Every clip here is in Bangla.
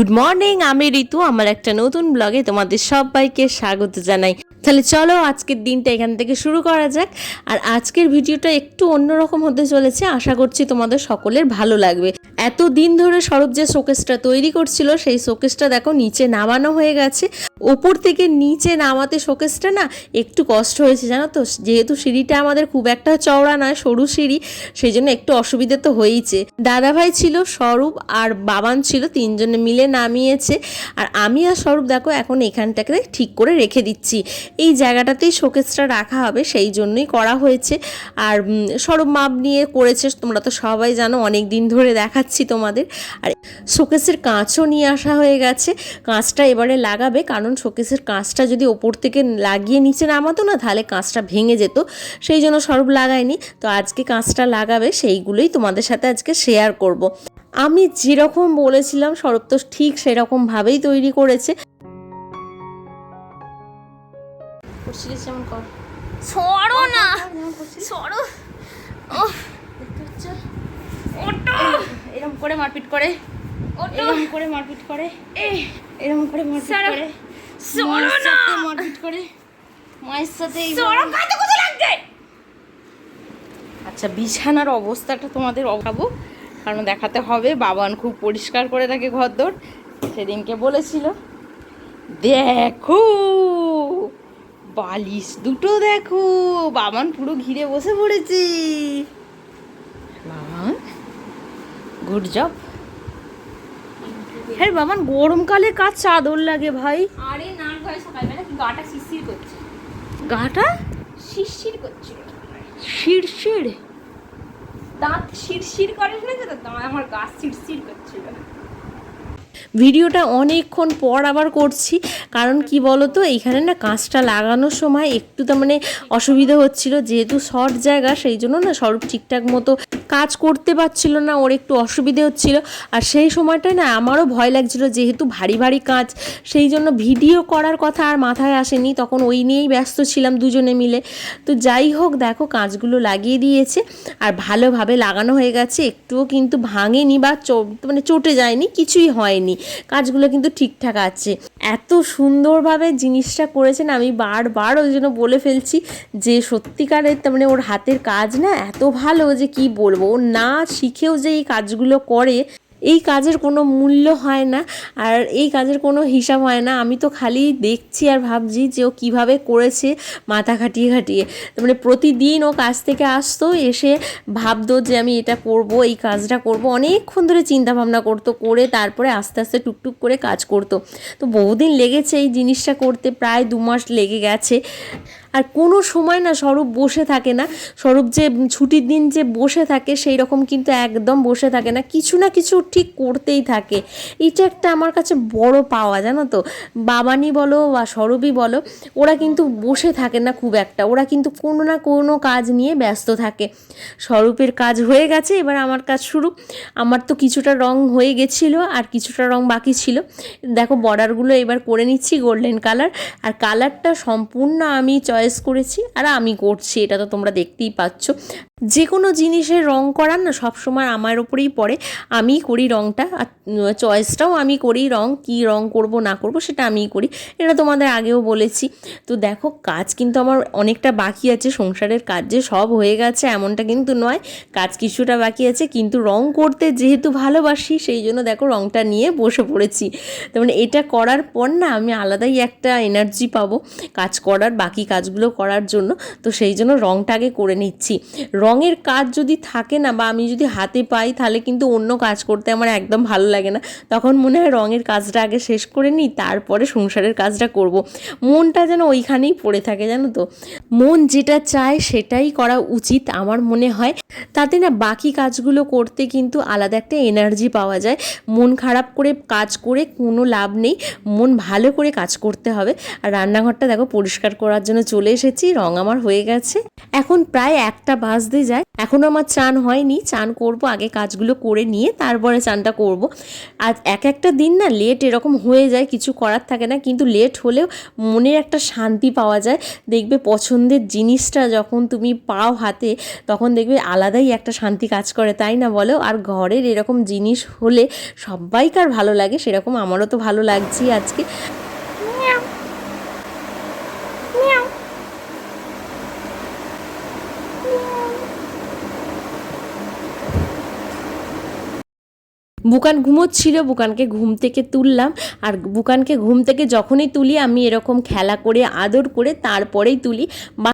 গুড মর্নিং আমি ঋতু, আমার একটা নতুন ব্লগে তোমাদের সবাইকে স্বাগত জানাই। তাহলে চলো আজকের দিনটা এখান থেকে শুরু করা যাক। আর আজকের ভিডিওটা একটু অন্যরকম হতে চলেছে, আশা করছি তোমাদের সকলের ভালো লাগবে। এত দিন ধরে সরব যে শোকেসটা তৈরি করছিল, সেই শোকেসটা দেখো নিচে নামানো হয়ে গেছে। ওপর থেকে নিচে নামাতে শোকেসটা না একটু কষ্ট হয়েছে, জানো তো? যেহেতু সিঁড়িটা আমাদের খুব একটা চওড়া নয়, সরু সিঁড়ি সেই জন্য একটু অসুবিধে তো হয়েইছে। দাদাভাই ছিল স্বরূপ আর বাবান ছিল, তিনজনে মিলে নামিয়েছে। আর আমি আর স্বরূপ, দেখো, এখন এখানটাকে ঠিক করে রেখে দিচ্ছি। এই জায়গাটাতেই শোকেসটা রাখা হবে, সেই জন্যই করা হয়েছে। আর স্বরূপ মাপ নিয়ে করেছে, তোমরা তো সবাই জানো অনেক দিন ধরে দেখাচ্ছি তোমাদের। আর শোকেসের কাঁচও নিয়ে আসা হয়ে গেছে। কাঁচটা এবারে লাগাবে, কারণ শোকেসের কাঁচটা যদি ওপর থেকে লাগিয়ে নিচে নামাতো না তাহলে কাঁচটা ভেঙে যেত। সেই জন্য সরব লাগায়নি। তো আজকে কাঁচটা লাগাবে সেইগুলোই তোমাদের সাথে আজকে শেয়ার করব। আমি যেরকম বলেছিলাম স্বরূপ তো ঠিক সেরকমভাবেই তৈরি করেছে। সরো না! সরো! এরকম করে মারপিট করে। এরকম করে মারপিট করে। এরকম করে মারপিট করে। সরো না। মারপিট করে। মায়ের সাথে সরো কাতে কোথায় লাগছে আচ্ছা বিছানার অবস্থাটা তোমাদের অভাবো কারণ দেখাতে হবে বাবান খুব পরিষ্কার করে থাকে ঘরদোর সেদিনকে বলেছিল দেখো বালিশ দুটো দেখো বাবান পুরো ঘিরে বসে পড়েছে। বাবান গুড জব হ্যাঁ বাবা গরমকালে কাজ চাদর লাগে ভাই? আরে না ভাই সকালবেলা কি গাটা শিরশির করছে? গাটা? শিরশির করছে। শিরশির? দাঁত শিরশির করে শুনেছো তো আমার গা শিরশির করছিল। ভিডিওটা অনেকক্ষণ পর আবার করছি। কারণ কি বলতো এইখানে না কাঁচটা লাগানোর সময় একটু তো মানে অসুবিধা হচ্ছিল। যেহেতু শর্ট জায়গা, সেই জন্য না স্বরূপ ঠিকঠাক মতো কাজ করতে পারছিল না, ওর একটু অসুবিধে হচ্ছিল। আর সেই সময়টায় না আমারও ভয় লাগছিল, যেহেতু ভারী ভারী কাজ। সেই জন্য ভিডিও করার কথা আর মাথায় আসেনি। তখন ওই নিয়েই ব্যস্ত ছিলাম দুজনে মিলে। তো যাই হোক, দেখো কাঁচগুলো লাগিয়ে দিয়েছে। আর ভালোভাবে লাগানো হয়ে গেছে। একটুও কিন্তু ভাঙেনি বা মানে চটে যায়নি, কিছুই হয়নি। কাজগুলো কিন্তু ঠিকঠাক আছে। এত সুন্দরভাবে জিনিসটা করেছেন, আমি বারবার ওই জন্য বলে ফেলছি যে সত্যিকারের তার মানে ওর হাতের কাজ না এত ভালো যে কি বলব? ও না শিখেও যে এই কাজগুলো করে এই কাজের কোনো মূল্য হয় না আর এই কাজের কোনো হিসাব হয় না। আমি তো খালি দেখছি আর ভাবছি যে ও কীভাবে করেছে মাথা খাটিয়ে খাটিয়ে। মানে প্রতিদিন ও কাজ থেকে আসতো, এসে ভাবতো যে আমি এটা করব, এই কাজটা করব। অনেকক্ষণ ধরে চিন্তা ভাবনা করতো, করে তারপরে আস্তে আস্তে টুকটুক করে কাজ করতো। তো বহুদিন লেগেছে এই জিনিসটা করতে, প্রায় দু মাস লেগে গেছে। আর কোনো সময় না স্বরূপ বসে থাকে না। স্বরূপ যে ছুটির দিন যে বসে থাকে, সেই রকম কিন্তু একদম বসে থাকে না। কিছু না কিছু ঠিক করতেই থাকে। এটা একটা আমার কাছে বড় পাওয়া, জানো তো? বাবানি বলো বা স্বরূপই বলো, ওরা কিন্তু বসে থাকে না খুব একটা। ওরা কিন্তু কোনো না কোনো কাজ নিয়ে ব্যস্ত থাকে। স্বরূপের কাজ হয়ে গেছে, এবার আমার কাজ শুরু। আমার তো কিছুটা রং হয়ে গেছিল আর কিছুটা রং বাকি ছিল। দেখো বর্ডারগুলো এবার করে নিচ্ছি গোল্ডেন কালার আর কালারটা সম্পূর্ণ আমি চয়েস করেছি, আর আমি করছি, এটা তো তোমরা দেখতেই পাচ্ছ। যে কোনো জিনিসের রং করার না সবসময় আমার ওপরেই পড়ে আমিই করি রংটা, আর চয়েসটাও আমি করি রং, কি রং করব, না করব, সেটা আমিই করি। এটা তোমাদের আগেও বলেছি। তো দেখো, কাজ কিন্তু আমার অনেকটা বাকি আছে, সংসারের কাজ যে সব হয়ে গেছে, এমনটা কিন্তু নয়। কাজ কিছুটা বাকি আছে, কিন্তু রং করতে যেহেতু ভালোবাসি, সেই জন্য দেখো, রংটা নিয়ে বসে পড়েছি। তার মানে এটা করার পর না, আমি আলাদাই একটা এনার্জি পাবো। কাজ করার বাকি কাজগুলো করার জন্য, তো সেই জন্য রংটা আগে করে নিচ্ছি। রঙের কাজ যদি থাকে না বা আমি যদি হাতে পাই, তাহলে কিন্তু অন্য কাজ করতে আমার একদম ভালো লাগে না। তখন মনে হয় রঙের কাজটা আগে শেষ করে নিই, তারপরে সংসারের কাজটা করব। মনটা যেন ওইখানেই পড়ে থাকে, জানো তো? মন যেটা চায় সেটাই করা উচিত আমার মনে হয়। তাতে না বাকি কাজগুলো করতে কিন্তু আলাদা একটা এনার্জি পাওয়া যায়। মন খারাপ করে কাজ করে কোনো লাভ নেই। মন ভালো করে কাজ করতে হবে। আর রান্নাঘরটা দেখো পরিষ্কার করার জন্য চলে এসেছি, রং আমার হয়ে গেছে। এখন প্রায় একটা বাজতে যায়। এখনও আমার চান হয়নি, চান করব, আগে কাজগুলো করে নিয়ে তারপরে চানটা করব। আর এক একটা দিন না লেট এরকম হয়ে যায়, কিছু করার থাকে না, কিন্তু লেট হলেও মনের একটা শান্তি পাওয়া যায়। দেখবে পছন্দের জিনিসটা যখন তুমি পাও হাতে, তখন দেখবে আলাদাই একটা শান্তি কাজ করে, তাই না বলো? আর ঘরের এরকম জিনিস হলে সবাইকার ভালো লাগে, সেরকম আমারও তো ভালো লাগছে আজকে। বুকান ঘুমোচ্ছিল, বুকানকে ঘুম থেকে তুললাম। আর বুকানকে ঘুম থেকে যখনই তুলি, আমি এরকম খেলা করে, আদর করে তারপরেই তুলি।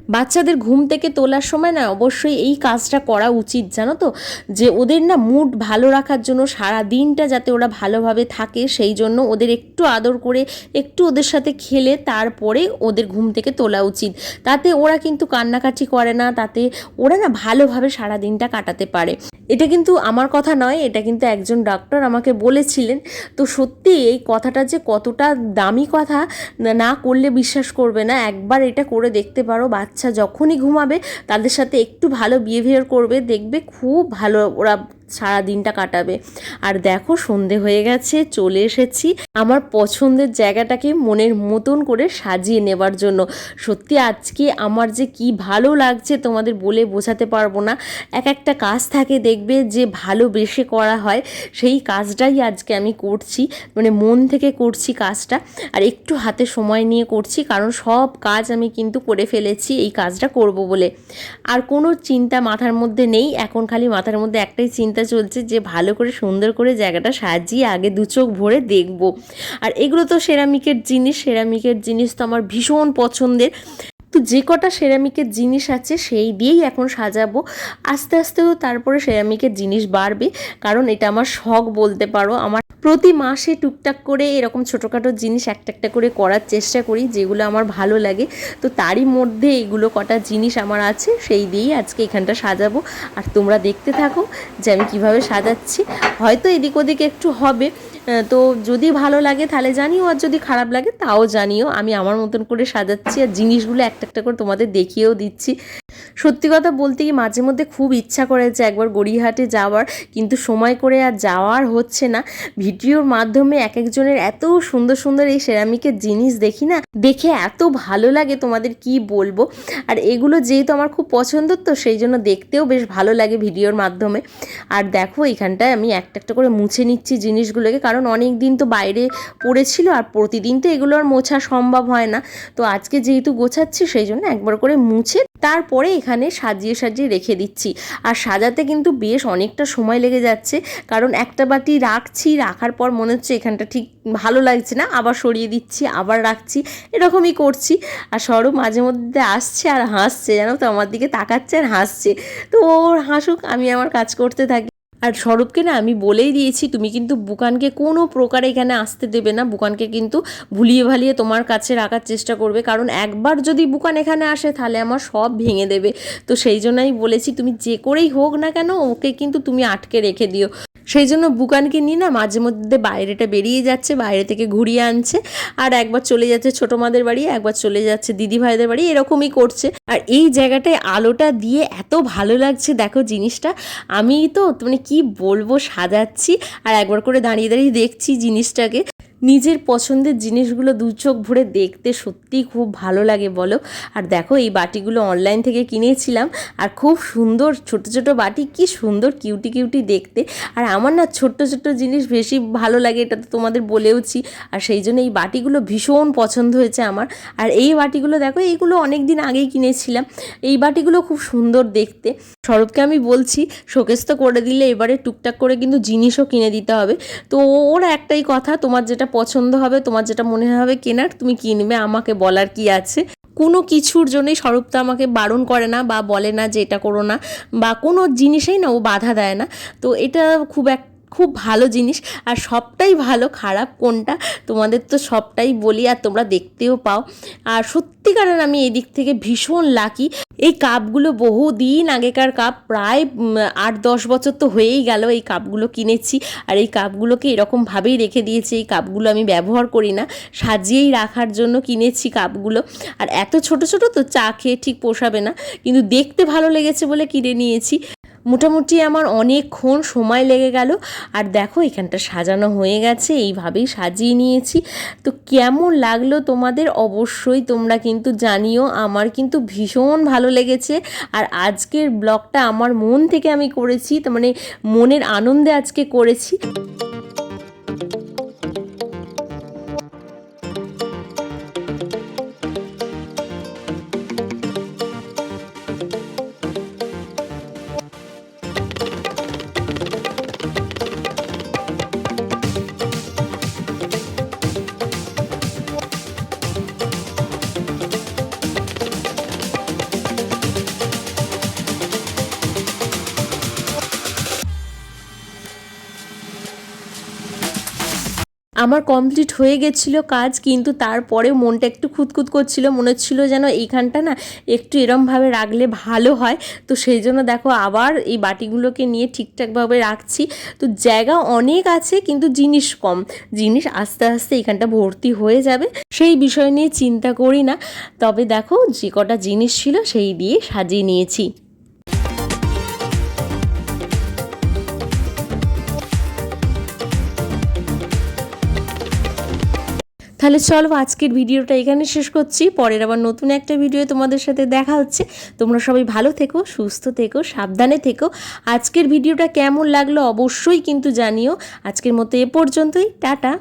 বাচ্চাদের ঘুম থেকে তোলার সময় না অবশ্যই এই কাজটা করা উচিত, জানো তো? যে ওদের না মুড ভালো রাখার জন্য সারা দিনটা যাতে ওরা ভালোভাবে থাকে, সেই জন্য ওদের একটু আদর করে, একটু ওদের সাথে খেলে তারপরে ওদের ঘুম থেকে তোলা উচিত। তাতে ওরা কিন্তু কান্নাকাটি করে না, তাতে ওরা না ভালোভাবে সারা দিনটা কাটাতে পারে। এটা কিন্তু আমার কথা নয়, এটা কিন্তু একজন ডাক্তার আমাকে বলেছিলেন। তো সত্যি এই কথাটা যে কতটা দামি কথা, না- করলে বিশ্বাস করবে না। একবার এটা করে দেখতে পারো, বাচ্চা যখনই ঘুমাবে, তাদের সাথে একটু ভালো বিহেভিয়ার করবে, দেখবে খুব ভালো ওরা সারা দিনটা কাটাবে। আর দেখো সন্ধে হয়ে গেছে, চলে এসেছি আমার পছন্দের জায়গাটাকে মনের মতন করে সাজিয়ে নেবার জন্য। সত্যি আজকে আমার যে কি ভালো লাগছে তোমাদের বলে বোঝাতে পারব না। এক একটা কাজ থাকে দেখবে যে ভালোবেসে করা হয়, সেই কাজটাই আজকে আমি করছি মানে মন থেকে করছি কাজটা। আর একটু হাতে সময় নিয়ে করছি, কারণ সব কাজ আমি কিন্তু করে ফেলেছি, এই কাজটা করব বলে। আর কোনো চিন্তা মাথার মধ্যে নেই, এখন খালি মাথার মধ্যে একটাই চিন্তা চলছে যে ভালো করে সুন্দর করে জায়গাটা সাজিয়ে আগে দু চোখ ভরে দেখব। আর এগুলো তো সেরামিকের জিনিস সেরামিকের জিনিস তো আমার ভীষণ পছন্দের। তো যে কটা সেরামিকের জিনিস আছে সেই দিয়েই এখন সাজাবো। আস্তে আস্তে তো তারপরে সেরামিকের জিনিস বাড়বে, কারণ এটা আমার শখ বলতে পারো। আমার প্রতি মাসে টুকটাক করে এরকম ছোটোখাটো জিনিস একটা একটা করে করার চেষ্টা করি, যেগুলো আমার ভালো লাগে। তো তারই মধ্যে এগুলো কটা জিনিস আমার আছে, সেই দিয়েই আজকে এখানটা সাজাবো। আর তোমরা দেখতে থাকো যে আমি কীভাবে সাজাচ্ছি। হয়তো এদিক ওদিক একটু হবে। তো যদি ভালো লাগে তাহলে জানিও, আর যদি খারাপ লাগে তাও জানিও। আমি আমার মতন করে সাজাচ্ছি আর জিনিসগুলো একটা একটা করে তোমাদের দেখিয়েও দিচ্ছি। সত্যি কথা বলতে কি মাঝে মধ্যে খুব ইচ্ছা করেছে একবার গড়িয়াহাটে যাওয়ার, কিন্তু সময় করে আর যাওয়ার হচ্ছে না। ভিডিওর মাধ্যমে এক একজনের এত সুন্দর সুন্দর এই সেরামিকের জিনিস দেখি না, দেখে এত ভালো লাগে তোমাদের কি বলব। আর এগুলো যেহেতু আমার খুব পছন্দ, তো সেই জন্য দেখতেও বেশ ভালো লাগে ভিডিওর মাধ্যমে। আর দেখো এখানটায় আমি একটা একটা করে মুছে নিচ্ছি জিনিসগুলোকে, কারণ অনেক দিন তো বাইরে পড়েছিল আর প্রতিদিন তো এগুলো আর মোছা সম্ভব হয় না। তো আজকে যেহেতু গোছাচ্ছি, সেই জন্য একবার করে মুছে তারপরে এখানে সাজিয়ে সাজিয়ে রেখে দিচ্ছি। আর সাজাতে কিন্তু বেশ অনেকটা সময় লেগে যাচ্ছে, কারণ একটা বাটি রাখছি, রাখার পর মনে হচ্ছে এখানটা ঠিক ভালো লাগছে না, আবার সরিয়ে দিচ্ছি, আবার রাখছি, এরকমই করছি। আর সরু মাঝে মধ্যে আসছে আর হাসছে, জানো তো, আমার দিকে তাকাচ্ছে আর হাসছে। তো ওর হাসুক, আমি আমার কাজ করতে থাকি। আর স্বরূপকে না আমি বলেই দিয়েছি, তুমি কিন্তু বুকানকে কোনো প্রকারে এখানে আসতে দেবে না। বুকানকে কিন্তু ভুলিয়ে ভালিয়ে তোমার কাছে রাখার চেষ্টা করবে। কারণ একবার যদি বুকান এখানে আসে, তাহলে আমার সব ভেঙে দেবে। তো সেই জন্যই বলেছি, তুমি যে করেই হোক না কেন, ওকে কিন্তু তুমি আটকে রেখে দিও। সেই জন্য বুকানকে নিয়ে না মাঝে মধ্যে বাইরেটা বেরিয়ে যাচ্ছে, বাইরে থেকে ঘুরিয়ে আনছে। আর একবার চলে যাচ্ছে ছোটো মাদের বাড়ি, একবার চলে যাচ্ছে দিদি ভাইদের বাড়ি, এরকমই করছে। আর এই জায়গাটায় আলোটা দিয়ে এত ভালো লাগছে, দেখো জিনিসটা। আমি তো মানে কি বলব, সাজাচ্ছি আর একবার করে দাঁড়িয়ে দাঁড়িয়ে দেখছি জিনিসটাকে। নিজের পছন্দের জিনিসগুলো দু চোখ ভরে দেখতে সত্যিই খুব ভালো লাগে বলো। আর দেখো, এই বাটিগুলো অনলাইন থেকে কিনেছিলাম, আর খুব সুন্দর ছোট ছোট বাটি, কি সুন্দর কিউটি কিউটি দেখতে। আর আমার না ছোট্ট ছোট্ট জিনিস বেশি ভালো লাগে, এটা তো তোমাদের বলেওছি। আর সেই জন্য এই বাটিগুলো ভীষণ পছন্দ হয়েছে আমার। আর এই বাটিগুলো দেখো, এইগুলো অনেক দিন আগেই কিনেছিলাম। এই বাটিগুলো খুব সুন্দর দেখতে। সরবকে আমি বলছি, শোকেস তো করে দিলে এবারে টুকটাক করে কিন্তু জিনিসও কিনে দিতে হবে। তো ওর একটাই কথা, তোমার যেটা পছন্দ হবে, তোমার যেটা মনে হবে কেনার, তুমি কিনবে, আমাকে বলার কি আছে। কোনো কিছুর জন্যই স্বরূপতা আমাকে বারণ করে না বা বলে না যে এটা করো না, বা কোনো জিনিসেই না ও বাধা দেয় না। তো এটা খুব এক খুব ভালো জিনিস আর সবটাই ভালো, খারাপ কোনটা তোমাদের তো সবটাই বলি আর তোমরা দেখতেও পাও। আর সত্যিকারের আমি এই দিক থেকে ভীষণ লাকি এই কাপগুলো বহুদিন আগেকার কাপ প্রায় আট দশ বছর তো হয়েই গেল এই কাপগুলো কিনেছি। আর এই কাপগুলোকে এরকমভাবেই রেখে দিয়েছি, এই কাপগুলো আমি ব্যবহার করি না, সাজিয়েই রাখার জন্য কিনেছি কাপগুলো আর এত ছোট ছোট তো চা খেয়ে ঠিক পোষাবে না, কিন্তু দেখতে ভালো লেগেছে বলে কিনে নিয়েছি। মোটামুটি আমার অনেকক্ষণ সময় লেগে গেল। আর দেখো, এখানটা সাজানো হয়ে গেছে, এইভাবেই সাজিয়ে নিয়েছি। তো কেমন লাগল তোমাদের? অবশ্যই তোমরা কিন্তু জানিও, আমার কিন্তু ভীষণ ভালো লেগেছে। আর আজকের ব্লগটা আমার মন থেকে আমি করেছি তো মানে মনের আনন্দে আজকে করেছি। আমার কমপ্লিট হয়ে গেছিল কাজ, কিন্তু তারপরে মনটা একটু খুঁতখুত করছিল, মনে হচ্ছিল যেন এইখানটা না একটু এরমভাবে রাখলে ভালো হয়। তো সেই জন্য দেখো আবার এই বাটিগুলোকে নিয়ে ঠিকঠাকভাবে রাখছি। তো জায়গা অনেক আছে, কিন্তু জিনিস কম। জিনিস আস্তে আস্তে এখানটা ভর্তি হয়ে যাবে, সেই বিষয় নিয়ে চিন্তা করি না। তবে দেখো যে কটা জিনিস ছিল সেই দিয়ে সাজিয়ে নিয়েছি। তাহলে চলো আজকের ভিডিওটা এখানে শেষ করছি। পরের আবার নতুন একটা ভিডিও তোমাদের সাথে দেখা হচ্ছে। তোমরা সবাই ভালো থেকো, সুস্থ থেকো, সাবধানে থেকো। আজকের ভিডিওটা কেমন লাগল অবশ্যই কিন্তু জানিও। আজকের মতো এ পর্যন্তই। টাটা।